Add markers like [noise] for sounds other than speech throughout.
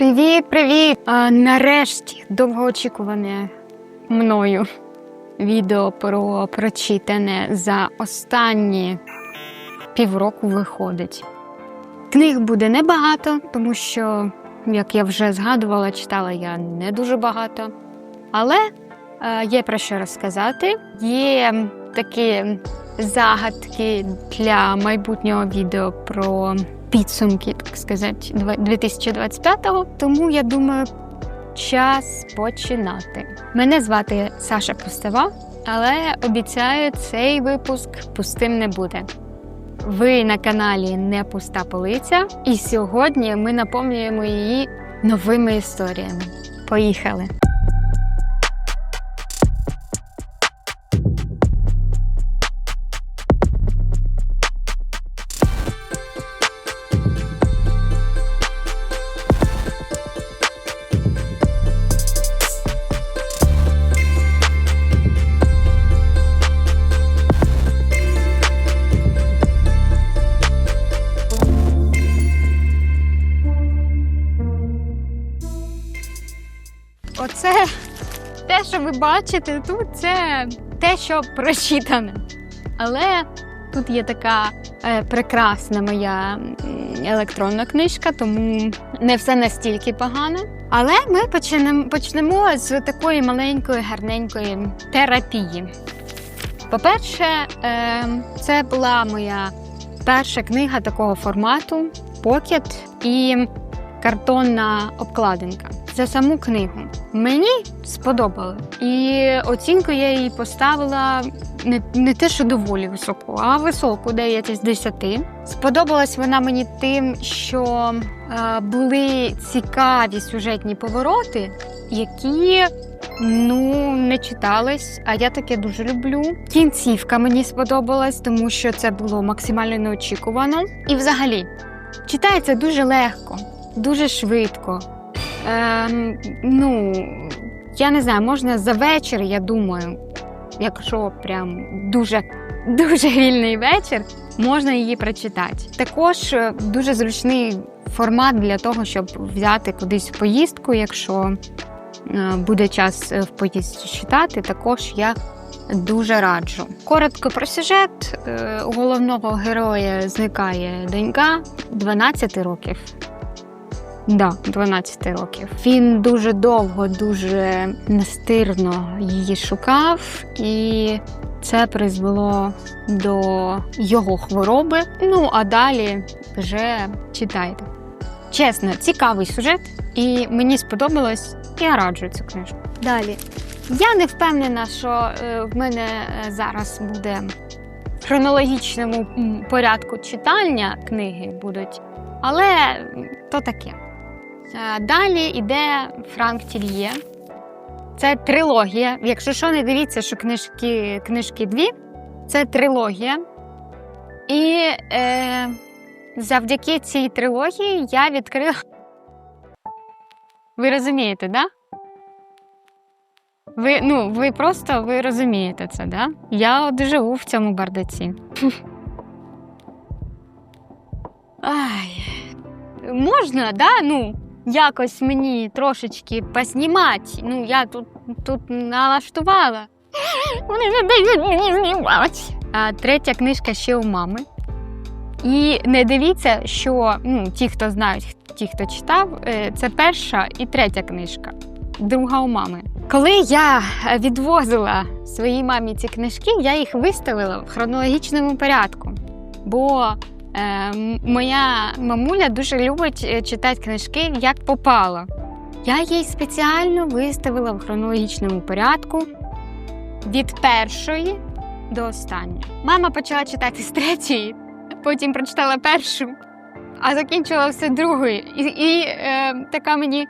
Привіт, привіт! А, нарешті довгоочікуване мною відео про прочитане за останні півроку виходить. Книг буде небагато, тому що, як я вже згадувала, читала я не дуже багато. Але е, є про що розказати. Є такі загадки для майбутнього відео про підсумки, так сказати, 2025-го. Тому я думаю, час починати. Мене звати Саша Пустова, але обіцяю, цей випуск пустим не буде. Ви на каналі Не Пуста Полиця, і сьогодні ми наповнюємо її новими історіями. Поїхали! Ви бачите тут, це те, що прочитане. Але тут є така е, прекрасна моя електронна книжка, тому не все настільки погано. Але ми почнемо, почнемо з такої маленької, гарненької терапії. По-перше, е, це була моя перша книга такого формату Pocket і картонна обкладинка. За саму книгу мені сподобало. І оцінку я їй поставила не, не те, що доволі високу, а високу 9 з 10. Сподобалась вона мені тим, що е, були цікаві сюжетні повороти, які ну не читались, а я таке дуже люблю. Кінцівка мені сподобалась, тому що це було максимально неочікувано. І взагалі читається дуже легко, дуже швидко. Ем, ну, я не знаю, можна за вечір, я думаю, якщо прям дуже, дуже вільний вечір, можна її прочитати. Також е, дуже зручний формат для того, щоб взяти кудись в поїздку, якщо е, буде час е, в поїздці читати, також я дуже раджу. Коротко про сюжет. У головного героя зникає донька 12 років. Да, 12 років. Він дуже довго, дуже настирно її шукав, і це призвело до його хвороби. Ну, а далі вже читайте. Чесно, цікавий сюжет, і мені сподобалось, я раджу цю книжку. Далі. Я не впевнена, що е, в мене е, зараз буде в хронологічному порядку читання книги будуть, але то таке. Е, Далі йде Франк Тільє. Це трилогія. Якщо що, не дивіться, що книжки, книжки дві, це трилогія. І е, завдяки цій трилогії я відкрила. Ви розумієте, да? Ви, ну, ви просто ви розумієте це, да? Я от живу в цьому бардаці. [laughs] Ай. Можна, да? Ну, якось мені трошечки поснімати. Ну, я тут, тут налаштувала. Вони не дають мені знімати. А третя книжка ще у мами. І не дивіться, що ну, ті, хто знають, ті, хто читав, е, це перша і третя книжка, друга у мами. Коли я відвозила своїй мамі ці книжки, я їх виставила в хронологічному порядку. Бо Е, моя мамуля дуже любить е, читати книжки як попало. Я їй спеціально виставила в хронологічному порядку від першої до останньої. Мама почала читати з третьої, потім прочитала першу, а закінчила все другою. І, і е, така мені: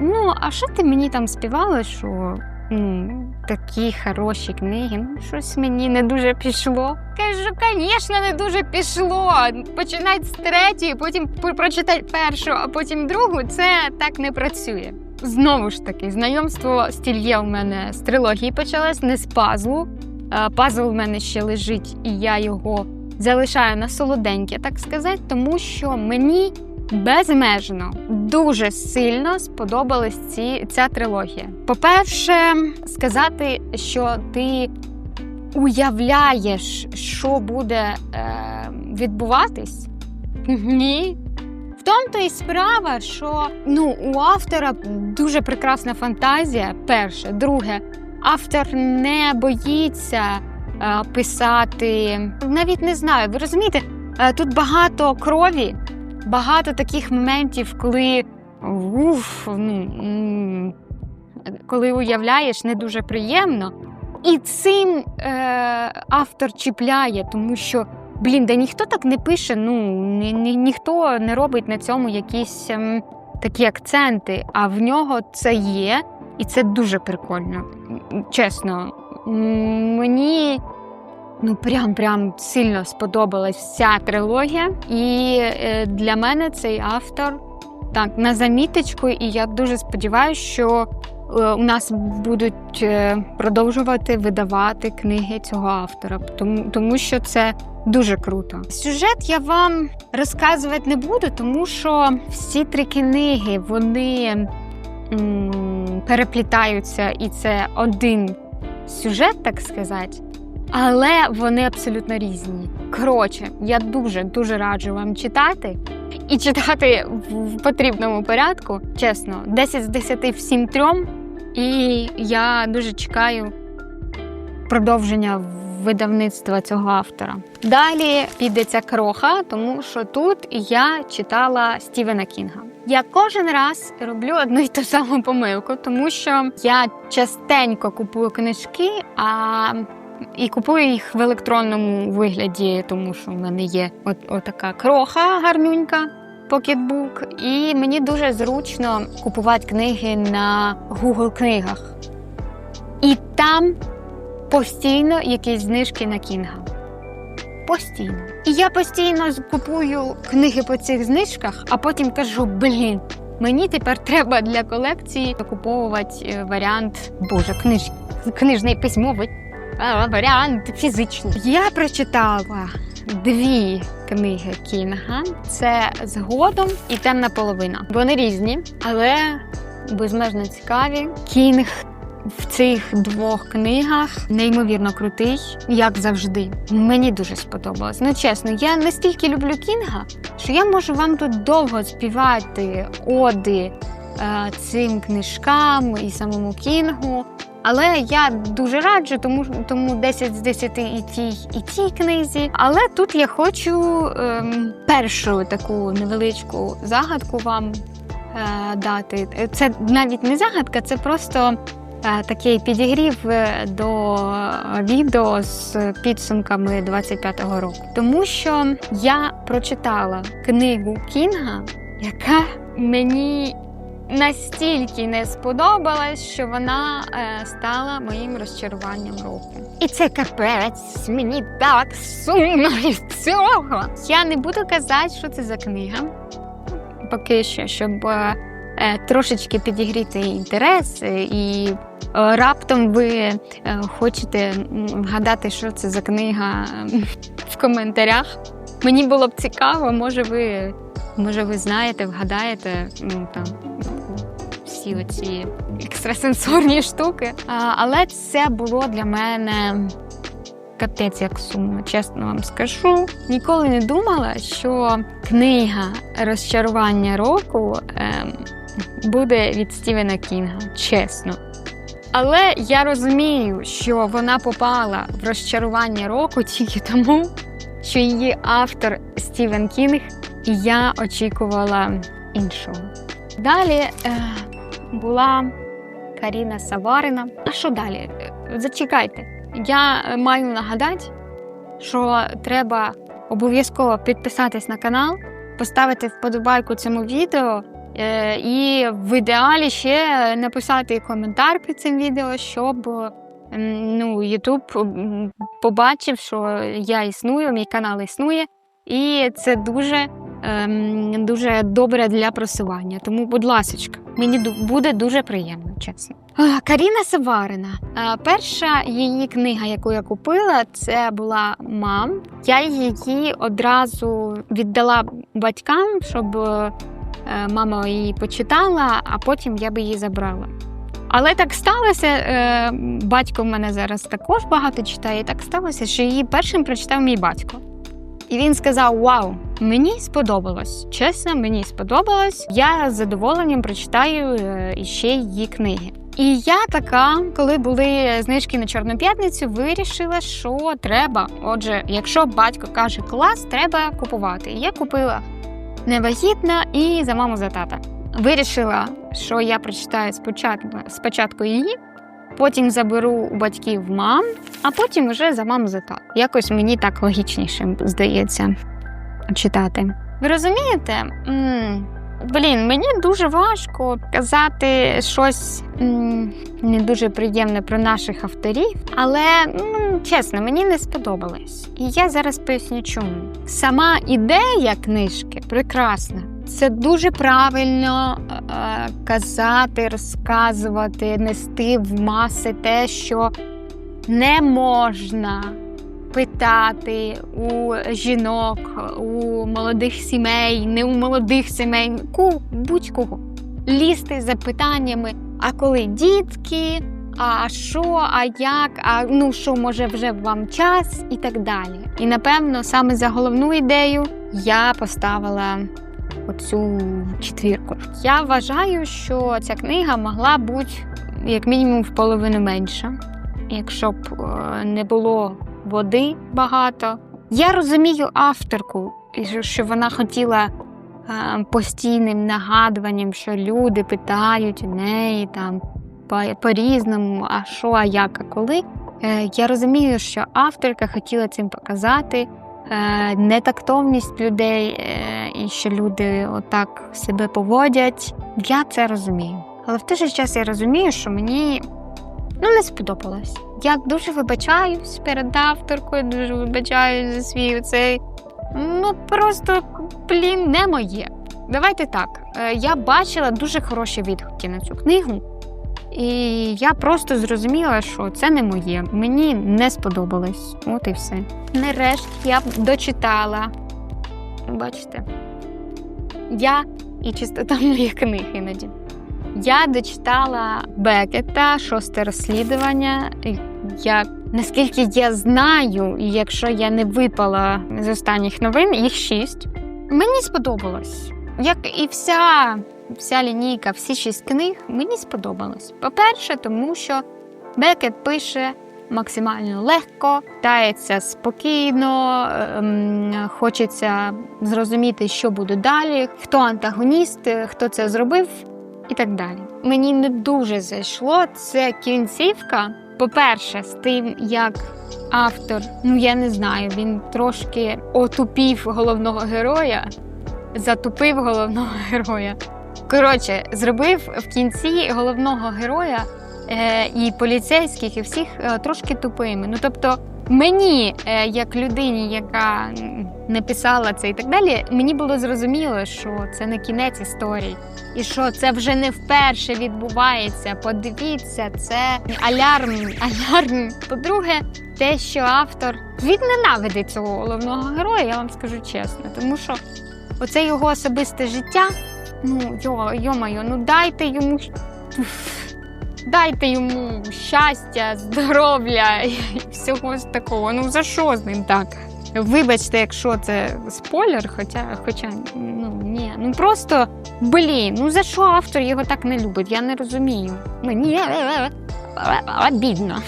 ну, а що ти мені там співала, що такі хороші книги. Ну, щось мені не дуже пішло. Кажу, звісно, не дуже пішло. Починати з третьої, потім прочитати першу, а потім другу це так не працює. Знову ж таки, знайомство з Тільє у мене з трилогії почалось, не з пазлу. Е, Пазл у мене ще лежить, і я його залишаю на солоденьке, так сказати, тому що мені безмежно, дуже сильно сподобалась ці, ця трилогія. По-перше, сказати, що ти уявляєш, що буде е, відбуватись, ні. В тому то і справа, що ну, у автора дуже прекрасна фантазія. Перше, друге, автор не боїться е, писати. Навіть не знаю, ви розумієте, е, тут багато крові, багато таких моментів, коли уф, ну, коли уявляєш, не дуже приємно. І цим е, автор чіпляє, тому що, блін, да ніхто так не пише, ну ні, ні, ніхто не робить на цьому якісь ем, такі акценти, а в нього це є, і це дуже прикольно. Чесно, мені ну прям прям сильно сподобалась вся трилогія. І е, для мене цей автор так на заміточку, і я дуже сподіваюся, що е, у нас будуть е, продовжувати видавати книги цього автора, тому, тому що це дуже круто. Сюжет я вам розказувати не буду, тому що всі три книги вони м, переплітаються, і це один сюжет, так сказати. Але вони абсолютно різні. Коротше, я дуже дуже раджу вам читати і читати в- в потрібному порядку. Чесно, 10 з 10 всім трьом. І я дуже чекаю продовження видавництва цього автора. Далі піде ця кроха, тому що тут я читала Стівена Кінга. Я кожен раз роблю одну й ту саму помилку, тому що я частенько купую книжки, а і купую їх в електронному вигляді, тому що в мене є от, отака кроха гарнюнька. Покетбук, і мені дуже зручно купувати книги на Google книгах. І там постійно якісь знижки на кінга. Постійно. І я постійно купую книги по цих знижках, а потім кажу: блін, мені тепер треба для колекції закуповувати е, варіант Боже, книж, книжний письмовий варіант фізичний. Я прочитала дві книги Кінга. Це згодом і темна половина. Вони різні, але безмежно цікаві. Кінг в цих двох книгах неймовірно крутий, як завжди. Мені дуже сподобалось. Ну чесно, я настільки люблю Кінга, що я можу вам тут довго співати оди е, цим книжкам і самому Кінгу. Але я дуже раджу, тому, тому 10 з 10 і тій, і тій книзі. Але тут я хочу ем, першу таку невеличку загадку вам е, дати. Це навіть не загадка, це просто е, такий підігрів е, до відео з підсумками 25-го року. Тому що я прочитала книгу Кінга, яка мені настільки не сподобалась, що вона е, стала моїм розчаруванням року. І це капець, мені так сумно від цього. Я не буду казати, що це за книга. Поки що, щоб е, е, трошечки підігріти інтерес, е, і е, раптом ви е, хочете вгадати, що це за книга в коментарях. Мені було б цікаво, може ви, може ви знаєте, вгадаєте ну, там, всі оці екстрасенсорні штуки. Але це було для мене капець як сумно, чесно вам скажу. Ніколи не думала, що книга розчарування року ем, буде від Стівена Кінга, чесно. Але я розумію, що вона попала в розчарування року тільки тому, що її автор Стівен Кінг, і я очікувала іншого. Далі е, була Каріна Саварина. А що далі? Е, Зачекайте. Я е, маю нагадати, що треба обов'язково підписатись на канал, поставити вподобайку цьому відео. е, І в ідеалі ще написати коментар під цим відео, щоб ну, YouTube побачив, що я існую, мій канал існує, і це дуже, ем, дуже добре для просування. Тому, будь ласка, мені буде дуже приємно, чесно. Каріна Саварина. Перша її книга, яку я купила, це була мам. Я її одразу віддала батькам, щоб е, мама її почитала, а потім я би її забрала. Але так сталося. е, Батько в мене зараз також багато читає. Так сталося, що її першим прочитав мій батько. І він сказав: Вау, мені сподобалось. Чесно, мені сподобалось. Я з задоволенням прочитаю е, іще її книги. І я така, коли були знижки на Чорну п'ятницю, вирішила, що треба. Отже, якщо батько каже клас, треба купувати. Я купила невагітна і за маму за тата. Вирішила, що я прочитаю спочатку, спочатку її, потім заберу у батьків мам, а потім вже за маму за тата. Якось мені так логічніше здається читати. Ви розумієте? Блін, мені дуже важко казати щось м, не дуже приємне про наших авторів, але ну, чесно, мені не сподобалось. І я зараз поясню, чому. Сама ідея книжки прекрасна. Це дуже правильно е, казати, розказувати, нести в маси те, що не можна питати у жінок, у молодих сімей, не у молодих сімей, будь-кого. Лізти за питаннями, а коли дітки, а що, а як, а ну що, може, вже вам час і так далі. І напевно, саме за головну ідею я поставила оцю четвірку. Я вважаю, що ця книга могла бути як мінімум в половину менша, якщо б е, не було води багато. Я розумію авторку, що- вона хотіла е, постійним нагадуванням, що люди питають у неї там по- по-різному, а що, а як, а коли. Е, Я розумію, що авторка хотіла цим показати нетактовність людей і що люди отак себе поводять. Я це розумію. Але в той же час я розумію, що мені ну, не сподобалось. Я дуже вибачаюсь перед авторкою, дуже вибачаюсь за свій цей. Ну просто блін, не моє. Давайте так. е, Я бачила дуже хороші відгуки на цю книгу, і я просто зрозуміла, що це не моє. Мені не сподобалось. От і все. Нарешті я дочитала. Бачите, я і чистота моїх книг іноді. Я дочитала Бекета, шосте розслідування. Я, наскільки я знаю, і якщо я не випала з останніх новин, їх шість. Мені сподобалось. Як і вся, вся лінійка, всі шість книг, мені сподобалось. По-перше, тому що Бекет пише максимально легко, дається спокійно, ем, хочеться зрозуміти, що буде далі, хто антагоніст, хто це зробив і так далі. Мені не дуже зайшло це кінцівка. По-перше, з тим, як автор, ну я не знаю, він трошки отупів головного героя, затупив головного [laughs] героя. Коротше, зробив в кінці головного героя е, і поліцейських, і всіх е, трошки тупими. Ну тобто, мені, е, як людині, яка не писала це і так далі, мені було зрозуміло, що це не кінець історії. І що це вже не вперше відбувається. Подивіться, це алярм, алярм. По-друге, те, що автор він ненавидить цього головного героя, я вам скажу чесно, тому що оце його особисте життя. Ну, йо, йо-моє, ну дайте йому дайте йому щастя, здоров'я [laughs] і всього такого. Ну за що з ним так? Вибачте, якщо це спойлер, хоча, хоча ну ні, ну просто блін, ну за що автор його так не любить? Я не розумію. Мені обідно.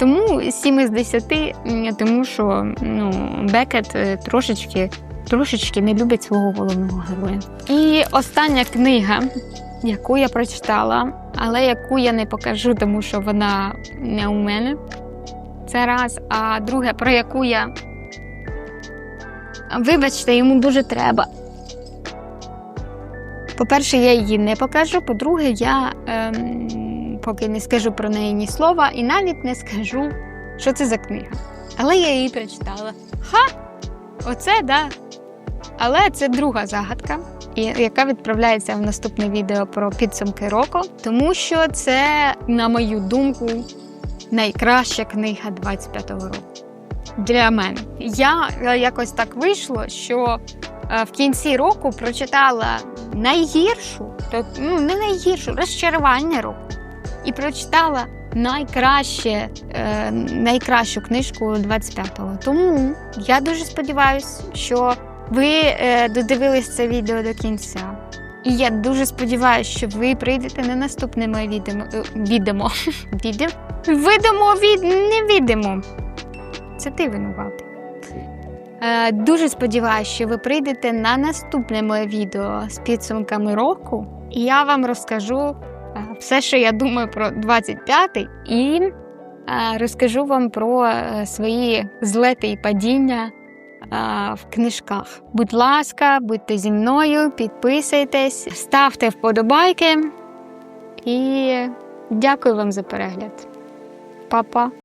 Тому 7 із 10, тому що ну, Бекет е, трошечки, трошечки не любить свого головного героя. І остання книга, яку я прочитала, але яку я не покажу, тому що вона не у мене. Це раз. А друге, про яку я. Вибачте, йому дуже треба. По-перше, я її не покажу. По-друге, я ем, поки не скажу про неї ні слова і навіть не скажу, що це за книга. Але я її прочитала. Ха! Оце да. Але це друга загадка. І яка відправляється в наступне відео про підсумки року, тому що це, на мою думку, найкраща книга 25-го року. Для мене. Я е, якось так вийшло, що е, в кінці року прочитала найгіршу, то, ну не найгіршу, розчарування року. І прочитала найкраще, е, найкращу книжку 25-го. Тому я дуже сподіваюся, що ви е, додивились це відео до кінця. І я дуже сподіваюся, що ви прийдете на наступне моє відео. е, Відемо. Відео? [laughs] Видимо, від... не відемо. Це ти винуватий. Е, дуже сподіваюся, що ви прийдете на наступне моє відео з підсумками року, і я вам розкажу е, все, що я думаю про 25-й, і е, розкажу вам про свої злети і падіння в книжках. Будь ласка, будьте зі мною, підписуйтесь, ставте вподобайки і дякую вам за перегляд. Па-па!